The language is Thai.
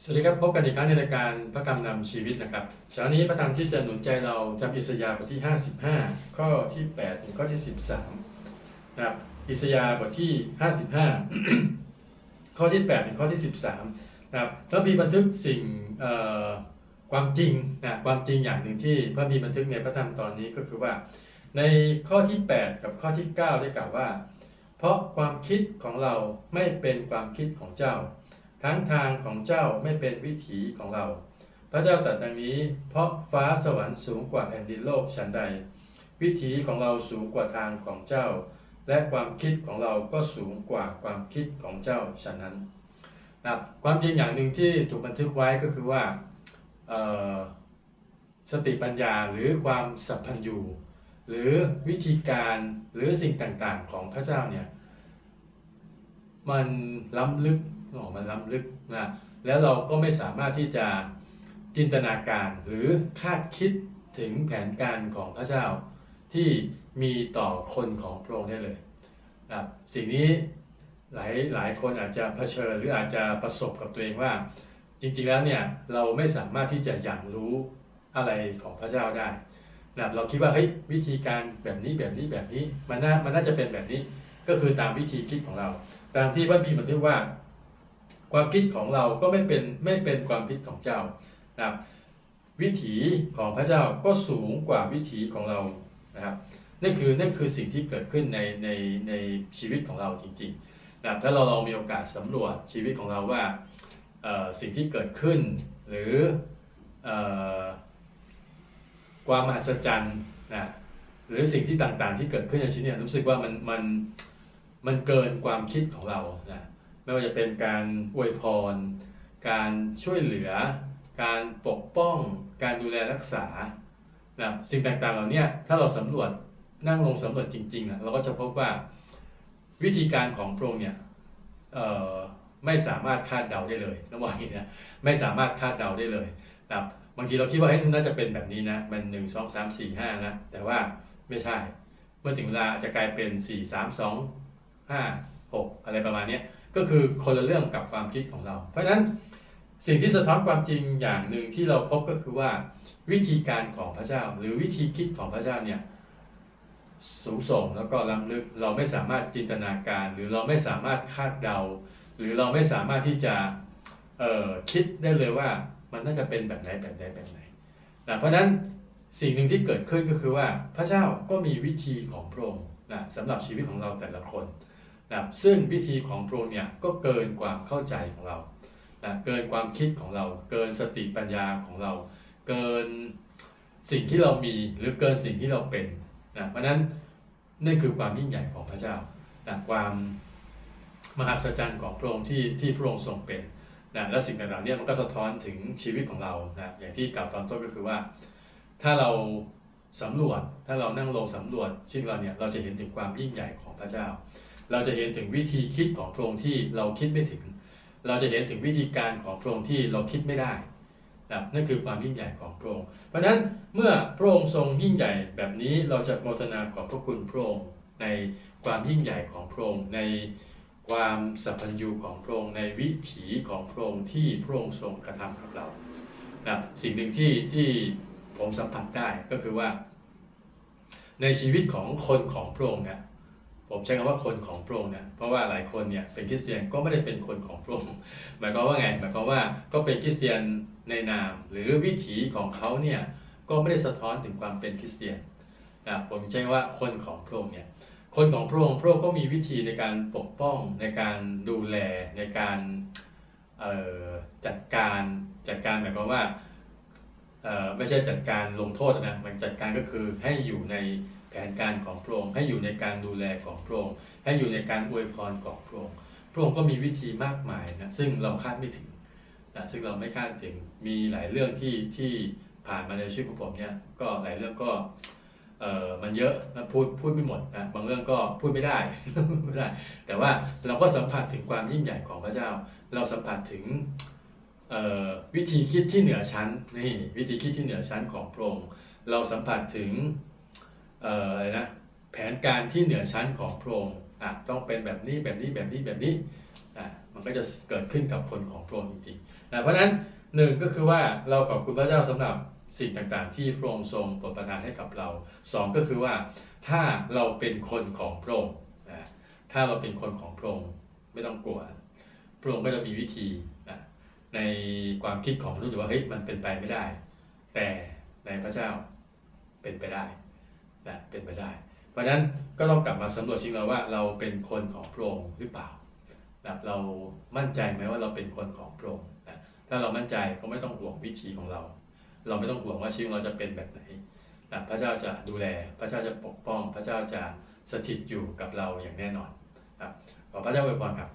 สวัสดีครับพบกันอีกครั้งในรายการพระกรรมนำชีวิตนะครับเช้านี้พระธรรมที่จะหนุนใจเราจากอิสยาห์บทที่ 55 ข้อที่8ถึงข้อที่ 13นะครับอิสยาห์บทที่ 55 ข้อที่8ถึงข้อที่ 13นะครับพระบีบันทึกสิ่งเอ่อความจริงนะความจริงอย่างหนึ่งที่พระบีบันทึกในพระธรรมตอนนี้ก็คือว่า ในข้อที่ 8 กับข้อที่ 9 ได้กล่าวว่า เพราะความคิดของเราไม่เป็นความคิดของเจ้า ทั้งทางของเจ้าไม่เป็นวิถีของเรา พระเจ้าตรัสดังนี้ เพราะฟ้าสวรรค์สูงกว่าแผ่นดินโลกฉันใด วิถีของเราสูงกว่าทางของเจ้า และความคิดของเราก็สูงกว่าความคิดของเจ้าฉะนั้นนะความจริงอย่างหนึ่งที่ถูกบันทึกไว้ก็คือว่าสติปัญญาหรือความสัพพัญญูหรือวิธีการหรือสิ่งต่างๆของพระเจ้าเนี่ยมันล้ำลึก อ๋อมันล้ำลึกนะแล้วเราก็ไม่สามารถที่จะจินตนาการหรือคาดคิดถึงแผนการของพระเจ้าที่มีต่อคนของพระองค์ได้เลยนะสิ่งนี้หลายหลายคนอาจจะเผชิญหรืออาจจะประสบกับตัวเองว่า จริงๆแล้วเนี่ยเราไม่สามารถที่จะอย่างรู้อะไรของพระเจ้าได้นะเราคิดว่าเฮ้ยวิธีการแบบนี้แบบนี้แบบนี้มันน่ามันน่าจะเป็นแบบนี้ก็คือตามวิธีคิดของเรา ตามที่พระบีบันทึกว่า ความคิดของเราก็ไม่เป็นไม่เป็นความคิดของเจ้านะครับวิถีของพระเจ้าก็สูงกว่าวิถีของเรานะครับนั่นคือนั่นคือสิ่งที่เกิดขึ้นในในในชีวิตของเราจริงๆนะถ้าเราลองมีโอกาสสำรวจชีวิตของเราว่าสิ่งที่เกิดขึ้น หรืออความมหัศจรรย์นะหรือสิ่งที่ต่างๆที่เกิดขึ้นในชีวิตเนี่ยรู้สึกว่ามันมันมันเกินความคิดของเรานะ ไม่ว่าจะเป็นการอวยพร การช่วยเหลือ การปกป้อง การดูแลรักษานะสิ่งต่างๆเหล่านี้ถ้าเราสำรวจนั่งลงสำรวจจริงๆนะเราก็จะพบว่าวิธีการของพระองค์เนี่ยไม่สามารถคาดเดาได้เลยต้องบอกอย่างนี้นะไม่สามารถคาดเดาได้เลยนะบางทีเราคิดว่าเฮ้ยน่าจะเป็นแบบนี้นะมันหนึ่งสองสามสี่ห้านะแต่ว่าไม่ใช่ เมื่อถึงเวลาจะกลายเป็น4 3 2 5 6องห้าหกอะไรประมาณนี้ ก็คือคนละเรื่องกับความคิดของเรา เพราะฉะนั้นสิ่งที่สะท้อนความจริงอย่างหนึ่งที่เราพบก็คือว่าวิธีการของพระเจ้า หรือวิธีคิดของพระเจ้าเนี่ยสูงส่งแล้วก็ล้ำลึกเราไม่สามารถจินตนาการ หรือเราไม่สามารถคาดเดา หรือเราไม่สามารถที่จะคิดได้เลยว่ามันน่าจะเป็นแบบไหนแบบไหนแบบไหนนะเพราะฉะนั้นสิ่งหนึ่งที่เกิดขึ้นก็คือว่าพระเจ้าก็มีวิธีของพระองค์นะสำหรับชีวิตของเราแต่ละคน นะซึ่งวิธีของพระองค์เนี่ยก็เกินความเข้าใจของเรานะเกินความคิดของเรา เกินสติปัญญาของเรา เกินสิ่งที่เรามีหรือเกินสิ่งที่เราเป็นนะเพราะนั้นนั่นคือความยิ่งใหญ่ของพระเจ้านะความมหัศจรรย์ของพระองค์ที่ที่พระองค์ทรงเป็นนะและสิ่งต่างๆเนี่ยมันก็สะท้อนถึงชีวิตของเรานะอย่างที่กล่าวตอนต้นก็คือว่า ถ้าเราสำรวจถ้าเรานั่งลงสำรวจชีวิตเราเนี่ยเราจะเห็นถึงความยิ่งใหญ่ของพระเจ้า เราจะเห็นถึงวิธีคิดของพระองค์ที่เราคิดไม่ถึง เราจะเห็นถึงวิธีการของพระองค์ที่เราคิดไม่ได้นะนั่นคือความยิ่งใหญ่ของพระองค์ เพราะฉะนั้นเมื่อพระองค์ทรงยิ่งใหญ่แบบนี้เราจะโมทนาขอบพระคุณพระองค์ในความยิ่งใหญ่ของพระองค์ในความสัพพัญญูของพระองค์ในวิถีของพระองค์ที่พระองค์ทรงกระทำกับเรานะสิ่งหนึ่งที่ที่ผมสัมผัสได้ก็คือว่า ในชีวิตของคนของพระองค์เนี่ย ผมใช้คำว่าคนของพระองค์เนี่ยเพราะว่าหลายคนเนี่ยเป็นคริสเตียนก็ไม่ได้เป็นคนของพระองค์หมายความว่าไงหมายความว่าก็เป็นคริสเตียนในนาม หรือวิถีของเขาเนี่ยก็ไม่ได้สะท้อนถึงความเป็นคริสเตียนนะผมใช้คำว่าคนของพระองค์เนี่ยคนของพระองค์พระองค์ก็มีวิธีในการปกป้องในการดูแลในการจัดการจัดการหมายความว่าไม่ใช่จัดการลงโทษนะมันจัดการก็คือให้อยู่ใน แผนการของพระองค์ให้อยู่ในการดูแลของพระองค์ให้อยู่ในการอวยพรของพระองค์พระองค์ก็มีวิธีมากมายนะซึ่งเราคาดไม่ถึงนะซึ่งเราไม่คาดถึงมีหลายเรื่องที่ที่ผ่านมาในชีวิตของผมเนี่ยก็หลายเรื่องก็เออมันเยอะนะพูดพูดไม่หมดนะบางเรื่องก็พูดไม่ได้ไม่ได้ แต่ว่าเราก็สัมผัสถึงความยิ่งใหญ่ของพระเจ้า เราสัมผัสถึงวิธีคิดที่เหนือชั้นนี่วิธีคิดที่เหนือชั้นของพระองค์เราสัมผัสถึง อ่ออะไรนะแผนการที่เหนือชั้นของพระองค์อะต้องเป็นแบบนี้แบบนี้แบบนี้แบบนี้อะมันก็จะเกิดขึ้นกับคนของพระองค์จริงๆนะเพราะฉะนั้นหนึ่งก็คือว่าเราขอบคุณพระเจ้าสำหรับสิ่งต่างๆ ที่พระองค์ทรงโปรดประทานให้กับเราสองก็คือว่าถ้าเราเป็นคนของพระองค์นะถ้าเราเป็นคนของพระองค์ไม่ต้องกลัวพระองค์ก็จะมีวิธีนะในความคิดของมนุษย์ว่าเฮ้ยมันเป็นไปไม่ได้ แต่ในพระเจ้าเป็นไปได้ นะเป็นไปได้ เพราะฉะนั้นก็ต้องกลับมาสำรวจชีวิตเราว่าเราเป็นคนของพระองค์หรือเปล่านะเรามั่นใจไหมว่าเราเป็นคนของพระองค์นะถ้าเรามั่นใจก็ไม่ต้องห่วงวิธีของเรา เราไม่ต้องห่วงว่าชีวิตเราจะเป็นแบบไหนนะพระเจ้าจะดูแล พระเจ้าจะปกป้อง พระเจ้าจะสถิตอยู่กับเราอย่างแน่นอนนะขอพระเจ้าอวยพรครับ